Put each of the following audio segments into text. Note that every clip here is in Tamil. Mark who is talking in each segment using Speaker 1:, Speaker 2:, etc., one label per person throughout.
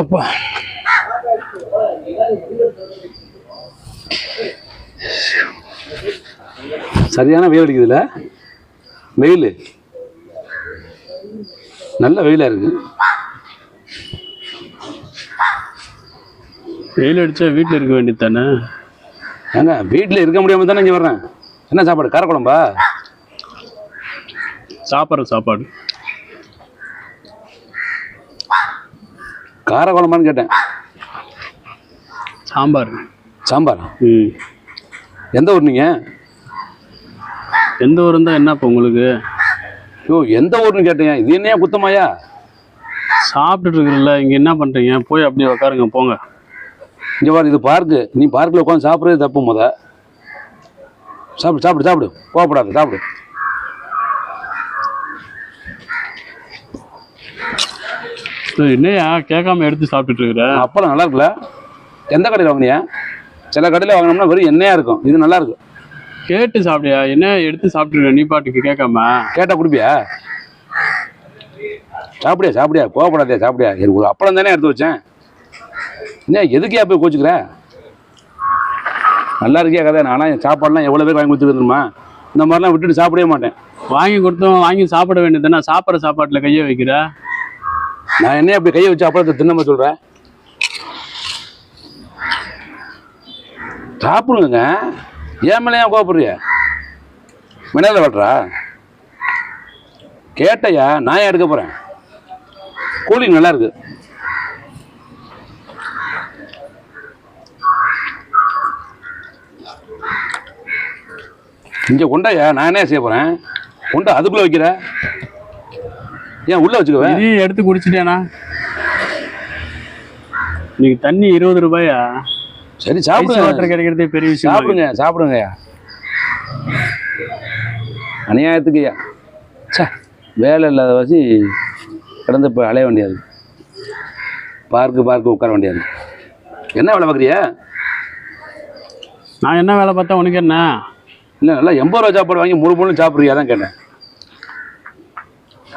Speaker 1: அப்பா சரியான வெயில் அடிக்குதுல்ல வெயில். நல்ல வெயிலாக இருக்கு.
Speaker 2: வெயில் அடிச்சா வீட்டில் இருக்க வேண்டியது தானே
Speaker 1: ஏங்க வீட்டில் இருக்க முடியாமல் தானே இங்கே வர்றேன். என்ன சாப்பாடு காரக்குழம்பா?
Speaker 2: சாப்பிட்ற சாப்பாடு.
Speaker 1: காரக்குழம்பான்னு கேட்டேன்.
Speaker 2: சாம்பார்.
Speaker 1: சாம்பாரா?
Speaker 2: ம்.
Speaker 1: எந்த ஊர் நீங்கள்
Speaker 2: எந்த ஊர் இருந்தால் என்ன இப்போ உங்களுக்கு?
Speaker 1: ஐயோ எந்த ஊர்னு கேட்டேன் இது என்னையா குத்தமாயா?
Speaker 2: சாப்பிட்டுட்டு இருக்கிறல்ல இங்கே என்ன பண்ணுறீங்க போய் அப்படியே உக்காருங்க போங்க.
Speaker 1: இங்கே பாரு இது பார்க்கு. நீ பார்க்கில் உட்காந்து சாப்பிட்றது தப்பு முத. சாப்பிடு சாப்பிடு சாப்பிடு. கோவப்படாத சாப்பிடு.
Speaker 2: ஏய், என்னய்யா கேட்காம எடுத்து சாப்பிட்டுட்டு இருக்கிற
Speaker 1: அப்பளம் நல்லா இருக்குல்ல? எந்த கடையில் வாங்கினியா? சில கடையில் வாங்கினோம்னா வெறும் எண்ணெயாக இருக்கும். இது நல்லா இருக்கு
Speaker 2: கேட்டு சாப்பிடியா என்ன எடுத்து சாப்பிட்டுருக்க? நீ பாட்டுக்கு கேட்காம.
Speaker 1: கேட்டால் குடிப்பியா? சாப்பிடியா சாப்பிடியா? கோவப்படாதே சாப்பிடியா? எனக்கு ஒரு அப்பளம் தானே எடுத்து வச்சேன். என்ன எதுக்கே போய் கோச்சுக்கிற? நல்லா இருக்கியா கதை? நானா என் சாப்பாடுலாம் எவ்வளோ பேர் வாங்கி கொடுத்துருமா இந்த மாதிரிலாம் விட்டுட்டு சாப்பிடவே மாட்டேன்.
Speaker 2: வாங்கி கொடுத்தோம் வாங்கி சாப்பிட வேண்டியது தானே? சாப்பிட்ற சாப்பாட்டில் கையை வைக்கிற?
Speaker 1: நான் என்ன அப்படி கையை வச்சு அப்பளத்தை தின்னமா சொல்கிறேன் சாப்பிடுங்க ஏன் மேலே ஏன் கோவப்படுறிய மினரல் வாட்டரா கேட்டையா நான் ஏன் எடுக்க போகிறேன் கூலிங் நல்லா இருக்கு. இங்கே கொண்டாயா? நான் என்ன செய்ய போகிறேன் கொண்டா அதுக்குள்ளே வைக்கிற? ஏன் உள்ளே வச்சுக்குவேன்
Speaker 2: நீ எடுத்து குடிச்சிட்டியாண்ணா இன்னைக்கு தண்ணி இருபது ரூபாயா?
Speaker 1: சரி சாப்பிடுங்க.
Speaker 2: வாட்டர் கிடைக்கிறதே பெரிய விஷயம்
Speaker 1: சாப்பிடுங்க சாப்பிடுங்கய்யா அநியாயத்துக்குய்யா சே வேலை இல்லாத வச்சு கிடந்து இப்போ அலைய வேண்டியது. பார்க்கு பார்க்கு உட்கார வேண்டியது. என்ன வேலை பார்க்குறியா?
Speaker 2: நான் என்ன வேலை பார்த்தா உனக்கு என்ன?
Speaker 1: இல்லை நல்லா எண்பது ரூபா சாப்பாடு வாங்கி முழு முழு சாப்பிட்றியா தான் கேட்டேன்.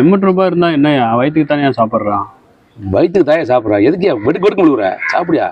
Speaker 2: எண்பது ரூபாய் இருந்தா என்னய்யா? வயிற்றுக்கு தனியா சாப்பிட்றான்
Speaker 1: வயிற்றுக்கு தாயே சாப்பிட்றா? எதுக்கியா வெடுக்கு வெடுக்கு முழுகுற. சாப்பிடியா?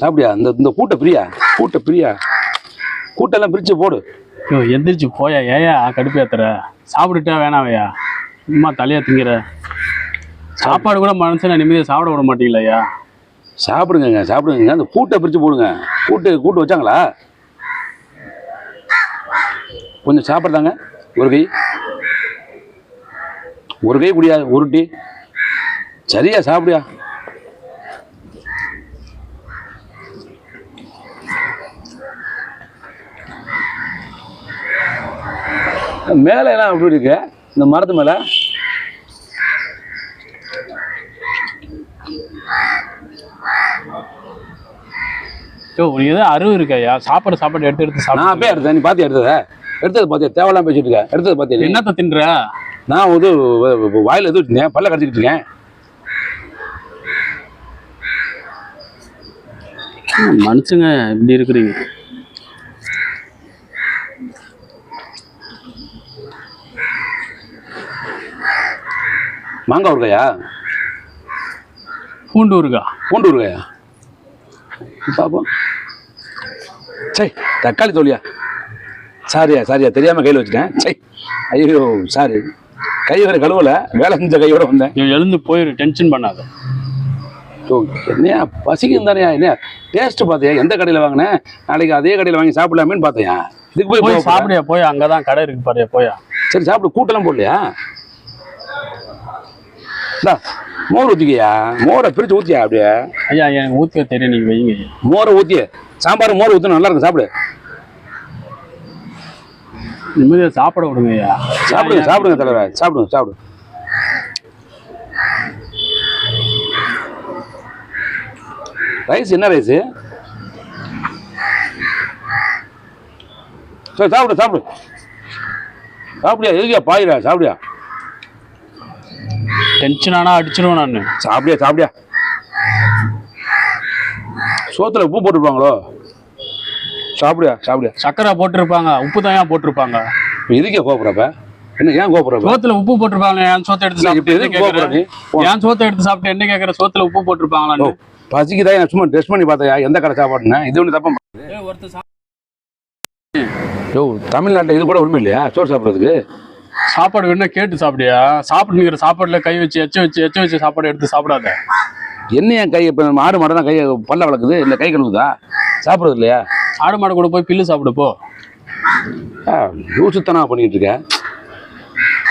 Speaker 1: சாப்பிடியா? இந்த இந்த கூட்டை பிரியா? கூட்டை பிரியா? கூட்டெல்லாம் பிரித்து போடு.
Speaker 2: ஐயோ எந்திரிச்சு போயா? ஏயா கடுப்பேத்துற சாப்பிட்டுட்டா வேணாவையா சும்மா தலையா திங்கிற. சாப்பாடு கூட மனுஷனை நிம்மதியாக சாப்பிட விட மாட்டீங்களையா?
Speaker 1: சாப்பிடுங்க சாப்பிடுங்க அந்த கூட்டை பிரித்து போடுங்க. கூட்டு கூட்டு வச்சாங்களா? கொஞ்சம் சாப்பிட்றாங்க ஒரு கை. ஒரு கை குடியா ஒரு டீ சரியா சாப்பிடியா? மேலே எல்லாம் எப்படி இருக்கு. இந்த மரத்து மேலே.
Speaker 2: ஐயோ உனக்கு எதாவது அறிவு இருக்காயா சாப்பாடு சாப்பாடு எடுத்து எடுத்து
Speaker 1: நான்
Speaker 2: சாப்பிட்டு
Speaker 1: அப்படியே எடுத்தேன். நீ பாத்தியா எடுத்தத? எடுத்தது பாத்தியா? தேவையில்லாம பேசிட்டு இருக்க. எடுத்தது பாத்தியா நீ?
Speaker 2: என்னத்த தின்ற?
Speaker 1: நான் வந்து வாயில எது வச்சிருந்தேன். பல்ல கடிச்சிட்டு இருக்கேன்.
Speaker 2: மனுஷங்க இப்படி இருக்கிறீங்க.
Speaker 1: மாங்காய் ஊறுகாயா?
Speaker 2: பூண்டு இருக்கா
Speaker 1: பூண்டு ஊறுகாயா? பாப்போம். சரி தக்காளி தோலியா சாரியா சாரியா தெரியாம கையில் வச்சுட்டேன். சரி ஐயோ சாரி. கை வேற கழுவல வேலை செஞ்ச கையோட வந்தேன்.
Speaker 2: எழுந்து போயிரு டென்ஷன் பண்ணாத.
Speaker 1: என்னையா பசிக்கும் தானேயா என்ன டேஸ்ட் பார்த்தியா எந்த கடையில் வாங்கினேன் நாளைக்கு அதே கடையில் வாங்கி சாப்பிடலாமேன்னு பார்த்தேன் இதுக்கு போய்
Speaker 2: போய்? சாப்பிடியா போய் அங்கதான் கடை இருக்கு பாரியா போயா.
Speaker 1: சரி சாப்பிடு கூட்டெல்லாம் போடலையா? மோர் ஊற்றிக்கியா மோரை பிரித்து ஊற்றியா அப்படியே?
Speaker 2: ஐயா எனக்கு ஊத்திக்க தெரியும் நீங்க வைங்க.
Speaker 1: மோரை ஊற்றிய சாம்பார் மோர் ஊற்றினா நல்லா இருக்கும் சாப்பிடு.
Speaker 2: நிம்மதியா சாப்பிட விடுங்க ஐயா.
Speaker 1: சாப்பிடுங்க சாப்பிடுங்க தலைவர. சாப்பிடுங்க சாப்பிடு. ரைஸ் என்ன ரைஸு? சரி சாப்பிடு சாப்பிடு. சாப்பிடியா எதுக்கியா பாயிரா சாப்பிடியா?
Speaker 2: டென்ஷன் ஆனா அடிச்சிருவேன் நான்.
Speaker 1: சாப்பிடியா சாப்பிடியா? சோத்துல உப்பு போட்டுருப்பாங்களோ? சாப்பிடியா சாப்பிடியா?
Speaker 2: சக்கரை போட்டிருப்பாங்க உப்பு தான் ஏன் போட்டிருப்பாங்க?
Speaker 1: இப்போ எதுக்கே கோபுறப்ப என்ன ஏன் கோபுறப்ப
Speaker 2: சோத்துல உப்பு போட்டிருப்பாங்க ஏன் சோத்தை எடுத்து சாப்பிட்டு
Speaker 1: எதுக்கு கோபுற
Speaker 2: ஏன் சோத்தை எடுத்து சாப்பிட்டு என்ன கேக்குற? சோத்துல உப்பு போட்டிருப்பாங்களான்னு.
Speaker 1: பசிக்குதா நான் சும்மா டெஸ்ட் பண்ணி பார்த்தையா? எந்த கடை சாப்பாடுன்னு? இது ஒன்று தப்பா
Speaker 2: ஒருத்தர்
Speaker 1: யோ தமிழ்நாட்டில் இது கூட உரிமை இல்லையா? சோறு சாப்பிட்றதுக்கு?
Speaker 2: சாப்பாடு வேணா கேட்டு சாப்பிடியா? சாப்பிட்டுங்கிற சாப்பாடுல கை வச்சு எச்ச வச்சு எச்ச வச்சு சாப்பாடு எடுத்து சாப்பிடாத.
Speaker 1: என்ன என் கை இப்போ மாடு மாடு தான் கையை பல்ல வளர்க்குது இல்லை கை கழுவுதா? சாப்பிட்றது இல்லையா?
Speaker 2: ஆடு மாடு கூட போய் பில்லு சாப்பிடு போ.
Speaker 1: யூசுத்தனா பண்ணிட்டு இருக்க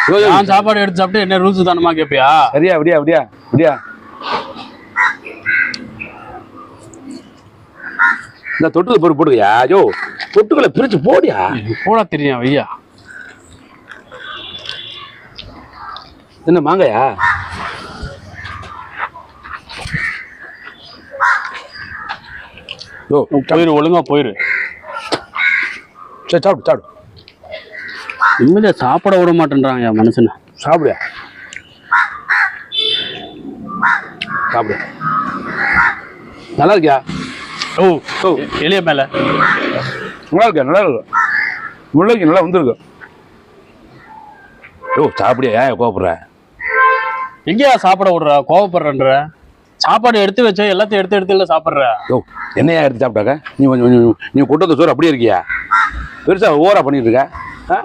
Speaker 1: யோ, யோ,
Speaker 2: நான் சாப்பாடு எடுத்து சாப்பிட்டு என்ன ரூல்ஸ் தானமா கேப்பியா?
Speaker 1: சரியா விடியா விடியா விடியா. இந்த தொட்டுக்கு பொருள் போடுவியா யோ தொட்டுக்களை பிரிச்சு போடியா?
Speaker 2: போடா தெரியும் ஐயா.
Speaker 1: என்ன மாங்காயா? யோ
Speaker 2: போயிரு ஒழுங்கா போயிரு.
Speaker 1: சரி சாப்பிடு சாப்பிடு.
Speaker 2: நிம்மதியா சாப்பிட விட மாட்டேன்றாங்க என் மனுஷனை.
Speaker 1: சாப்பிடுயா? சாப்பிடு. நல்லா இருக்கியா
Speaker 2: ஓ
Speaker 1: ஓ.
Speaker 2: எ- எலிய மேல.
Speaker 1: நல்லா இருக்கியா நல்லா இருக்கு முள்ளங்கி நல்லா வந்திருக்கு. யோ சாப்பிடியா? ஏன் கோபப்படுற
Speaker 2: எங்கேயா சாப்பிட விடுற? கோவப்படுறன்ற. சாப்பாடு எடுத்து வச்ச எல்லாத்தையும் எடுத்து எடுத்து இல்ல சாப்பிடுற.
Speaker 1: யோ என்னையா எடுத்து சாப்பிட்டாக்க? நீ கொஞ்சம் கொஞ்சம் நீ கொண்டு வந்த சோறு அப்படியே இருக்கியா? பெருசா ஓவரா பண்ணிட்டு இருக்க. ஆ?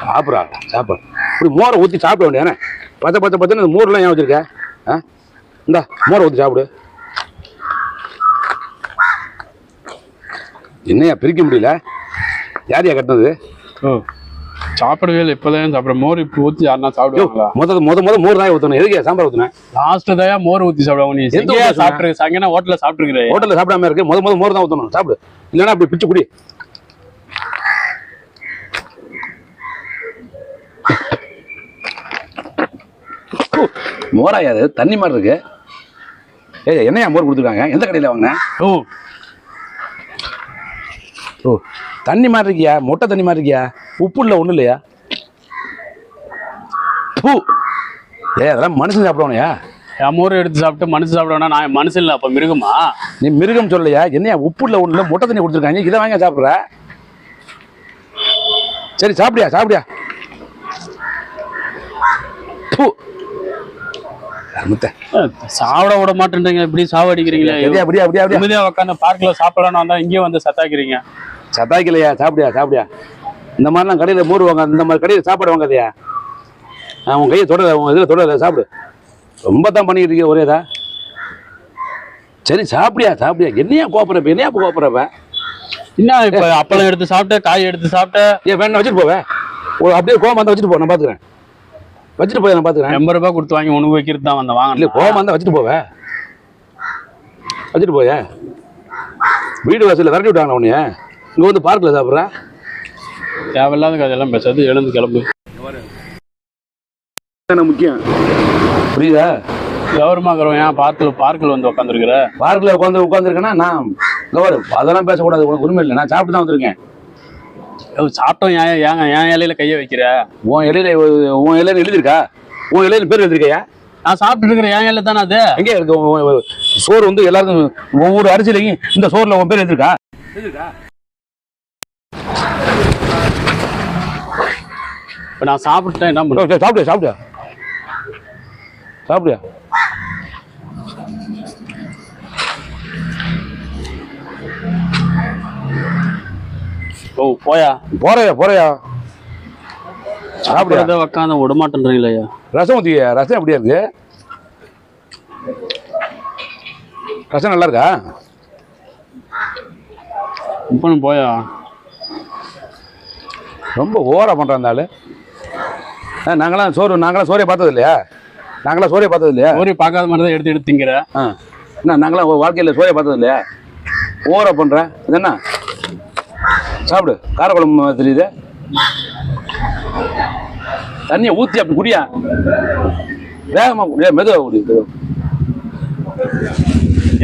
Speaker 1: சாப்பிட்றா சாப்பிடு. இப்படி மோரை ஊற்றி சாப்பிட வேண்டியானே பச்சை பச்சை இந்த மோர்லாம் ஏன் வச்சிருக்க? ஆ? இந்தா மோரை ஊற்றி சாப்பிடு. என்னையா பிரிக்க முடியல? யார் யா கட்டினது?
Speaker 2: ஓ. சாப்பிடவே இல்லை இப்பதான் சாப்பிட மோர் இப்போ ஊத்தி யாருன்னா சாப்பிடுவாங்களா?
Speaker 1: முத முத முத மோர் தான் ஊற்றணும் எதுக்கு சாம்பார் ஊற்றுனேன்
Speaker 2: லாஸ்ட் தான் மோர் ஊத்தி சாப்பிடுவாங்க. நீ எங்கேயா சாப்பிட்டு சங்கனா ஹோட்டல்ல சாப்பிட்டுருக்கிற.
Speaker 1: ஹோட்டலில் சாப்பிடாம இருக்கு முத முத மோர் தான் ஊற்றணும் சாப்பிடு. இல்லைன்னா அப்படி பிச்சு குடி. மோராயா அது? தண்ணி மாதிரி இருக்கு. ஏய் என்னையா மோர் கொடுத்துருக்காங்க? எந்த கடையில் வாங்கினேன்
Speaker 2: ஓ
Speaker 1: ஓ தண்ணி மாதிரி இருக்கியா மொட்டை தண்ணி மாதிரி இருக்கியா உப்பு இல்லை ஒன்றும் இல்லையா? பூ. ஏ அதெல்லாம் மனுஷன் சாப்பிடுவானயா?
Speaker 2: என் மோர் எடுத்து சாப்பிட்டு மனுஷன் சாப்பிடுவேனா? நான் மனுஷன் இல்லை அப்ப மிருகமா?
Speaker 1: நீ மிருகம் சொல்லலையா? என்னையா உப்பு இல்லை ஒன்றும் இல்லை மொட்டை தண்ணி கொடுத்துருக்காங்க. இதை வாங்க சாப்பிட்ற? சரி சாப்பிடியா சாப்பிடியா? பூ.
Speaker 2: சாப்பிட விட மாட்டேன்றீங்க இப்படி சாவடிக்கிறீங்களே.
Speaker 1: அப்படியா அப்படியா அப்படியா?
Speaker 2: உட்காந்து பார்க்ல சாப்பிடலாம்னு வந்தா இங்கேயே வந்து சத்தாக்கிறீங்க
Speaker 1: சத்தாய்க்கலையா சாப்பிடியா சாப்பிடியா? இந்த மாதிரிலாம் கடையில் மோர் வாங்க இந்த மாதிரி கடையில் சாப்பாடு வாங்காதயா? உன் கையை தொடர உன் இதில் தொடர சாப்பிடு. ரொம்ப தான் பண்ணிக்கிட்டு இருக்கிய ஒரேதா? சரி சாப்பிடியா சாப்பிடியா? என்னையா கோப்புறப்ப என்னையா கோப்புறப்ப
Speaker 2: என்ன இப்ப அப்பளம் எடுத்து சாப்பிட்ட காய் எடுத்து சாப்பிட்ட?
Speaker 1: ஏன் வேணா வச்சுட்டு போவேன் ஒரு அப்படியே கோவம் வந்தால் வச்சுட்டு போ நான் பார்த்துக்கிறேன் வச்சுட்டு போய் நான் பார்த்துக்கிறேன்
Speaker 2: எண்பது ரூபாய் கொடுத்து வாங்கி உனக்கு வைக்கிறது தான் வந்த
Speaker 1: இல்லை
Speaker 2: வாங்க
Speaker 1: கோவம் வந்தால் வச்சுட்டு போவேன் வச்சுட்டு போய? வீடு வாசலில் விரட்டி விட்டாங்க உன்னைய? இங்கே வந்து பார்க்கில் சாப்பிட்றேன்.
Speaker 2: தேவையில்லாத கதையெல்லாம் பேசாது எழுந்து கிளம்பு.
Speaker 1: முக்கியம்? புரியுதா?
Speaker 2: கௌரவமாக்கிறவன் ஏன் பார்க்கில் பார்க்கில் வந்து உட்காந்துருக்குற
Speaker 1: பார்க்கில் உட்காந்து உட்காந்துருக்கேன்னா நான் கவர் அதெல்லாம் பேசக்கூடாது உனக்கு உரிமை இல்லை. நான் சாப்பிட்டு தான் வந்திருக்கேன்.
Speaker 2: சாப்பிட்டோம் ஏன் ஏங்க என் இலையில கையை வைக்கிற?
Speaker 1: உன் இலையில உன் இலையில எழுதிருக்கா உன் இலையில பேர் எழுதிருக்கையா
Speaker 2: நான் சாப்பிட்டு இருக்கிற என் இலை தானே அது?
Speaker 1: எங்கே இருக்கு? சோறு வந்து எல்லாருக்கும் ஒவ்வொரு அரிசிலையும் இந்த சோறுல உன் பேர் எழுதிருக்கா எழுதிருக்கா
Speaker 2: இப்ப நான் சாப்பிட்டேன் என்ன பண்ணுறேன்
Speaker 1: சரி, சாப்பிடு சாப்பிடு. சாப்பிடு.
Speaker 2: ஓ போயா?
Speaker 1: போறையா போறையா. சாப்பிடு
Speaker 2: சாப்பிடுறத உட்காந்து விட மாட்டேன்றீங்களே
Speaker 1: ரசம் ஊற்றிக்க ரசம் எப்படியா இருக்கு? ரசம் நல்லா இருக்கா?
Speaker 2: இப்போ போயா?
Speaker 1: ரொம்ப ஓவரா ஆ நாங்களாம் சோறு நாங்களாம் சோறே பார்த்தது இல்லையா நாங்களாம் சோறே பார்த்தது இல்லையா
Speaker 2: சோரி பார்க்காத மாதிரி தான் எடுத்து எடுத்து திங்கிற.
Speaker 1: ஆ. என்ன நாங்களாம் வாழ்க்கையில் சோறே பார்த்தது இல்லையா ஓவரா பண்ணுறேன் இது என்ன? சாப்பிடு. காரக்குழம்பு தெரியுது. தண்ணியை ஊற்றி அப்படி குடியா? வேகமாக குடியா மெதுவாக குடி.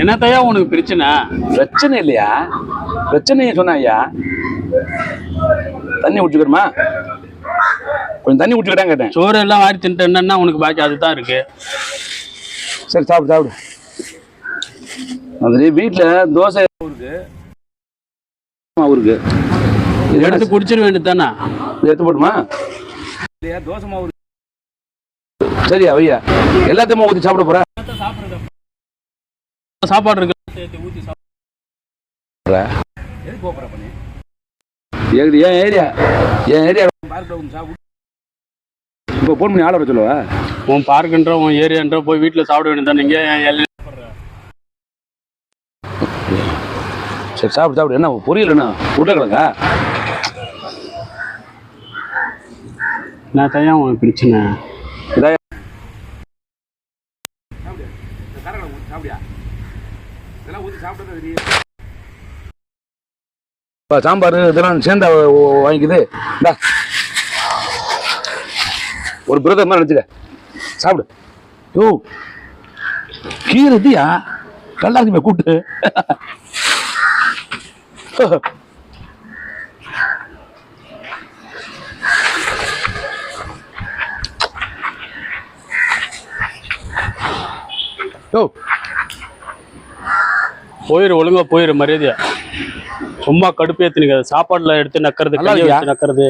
Speaker 2: என்னத்தையா உனக்கு பிரச்சனை?
Speaker 1: பிரச்சனை இல்லையா? பிரச்சனையை சொன்னேன் ஐயா. தண்ணி குடிச்சுக்கிறோமா? கொஞ்சம் தண்ணி குடிச்சுக்கிட்டேன் கேட்டேன்.
Speaker 2: சோறு எல்லாம் வாரி தின்ட்டு என்னன்னா உனக்கு பாக்கி அதுதான் இருக்கு.
Speaker 1: சரி சாப்பிடு சாப்பிடு. அது வீட்டில் தோசை இருக்கு. இது
Speaker 2: எடுத்து குடிச்சிட வேண்டியது தானே
Speaker 1: எடுத்து போட்டுமா? இல்லையா தோசை மாவு இருக்கு. சரியா வையா எல்லாத்தையுமே ஊற்றி சாப்பிட போற?
Speaker 2: சாப்பாடு இருக்கு. சாப்பிடு.
Speaker 1: போற? பண்ணி ஏன் ஏன் ஏரியா? என் ஏரியா இப்போ ஃபோன் பண்ணி ஆள வர சொல்லுவா?
Speaker 2: உன் பார்க்குன்ற உன் ஏரியான்ற போய் வீட்டில் சாப்பிட வேண்டியது நீங்க ஏன் எல்லை-
Speaker 1: சரி சாப்பிடு சாப்பிடு. என்ன பொரியல் என்ன? உருளைக்கிழங்கா?
Speaker 2: நான் தான் உனக்கு பிரச்சனை
Speaker 1: இதா இப்போ சாம்பார் இதெல்லாம் சேர்ந்தா வாங்கிக்குது. இந்தா. ஒரு பிரதர் மாதிரி நினச்சிக்க. சாப்பிடு. யோ கீரை இதுயா நல்லா இருக்குமே கூட்டு. யோ.
Speaker 2: போயிரு ஒழுங்கா போயிரு மரியாதையா. சும்மா கடுப்பு ஏத்துனீங்க. சாப்பாடுல எடுத்து நக்கறது
Speaker 1: இருக்கியா?
Speaker 2: வச்சு நக்கறது.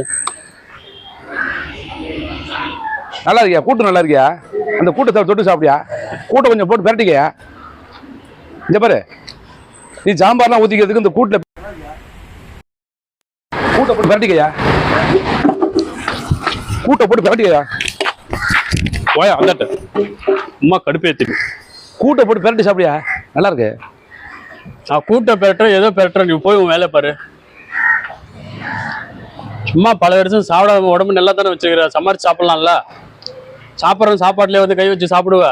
Speaker 1: நல்லா இருக்கியா? கூட்டு நல்லா இருக்கியா? அந்த கூட்டத்தை தொட்டு சாப்பிடியா கூட்டை கொஞ்சம் போட்டு பிரட்டிக்கயா? இங்க பாரு. நீ சாம்பார்லாம் ஊத்திக்கிறதுக்கு இந்த கூட்டில் கூட்டை போட்டு பிரட்டிக்கயா? கூட்டை போட்டு பிரட்டிக்கயா?
Speaker 2: போயா அந்தாட்ட. சும்மா கடுப்பு ஏத்துக்கு
Speaker 1: கூட்டை போட்டு பிரட்டி சாப்பிடியா நல்லா இருக்கு.
Speaker 2: நான் கூட்ட பெறட்டுறேன் ஏதோ பெறட்டுறேன் நீ போய் உன் வேலையை பாரு. சும்மா பல வருஷம் சாப்பிடாம உடம்பு நல்லா தானே வச்சுக்கிற சமாளிச்சு சாப்பிடலாம்ல? சாப்பிட்ற சாப்பாட்டுலயே வந்து கை வச்சு சாப்பிடுவ?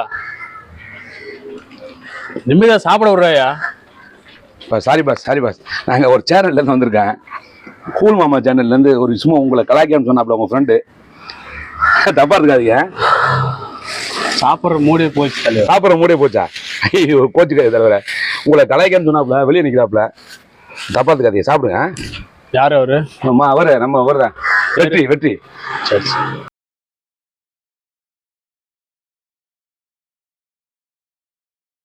Speaker 2: நிம்மதியா சாப்பிட விடுறாயா?
Speaker 1: Sorry boss sorry boss. நாங்கள் ஒரு சேனல்லேருந்து வந்திருக்கேன். கூல் மாமா சேனல்லேருந்து ஒரு சும்மா உங்களை கலாய்க்கான்னு சொன்னாப்புல உங்கள் ஃப்ரெண்டு தப்பா இருக்காதீங்க.
Speaker 2: சாப்பிட்ற மூடியே போச்சு தலைவர்.
Speaker 1: சாப்பிட்ற மூடே போச்சா? ஐயோ கோச்சுக்காது தலைவர. உங்களை கலாய்க்கான்னு சொன்னாப்புல வெளியே நிற்கிறாப்புல தப்பா இருக்காதீங்க சாப்பிடுங்க.
Speaker 2: யார் அவரு?
Speaker 1: நம்ம அவரு நம்ம அவர் தான் வெற்றி. வெற்றி
Speaker 2: சரி.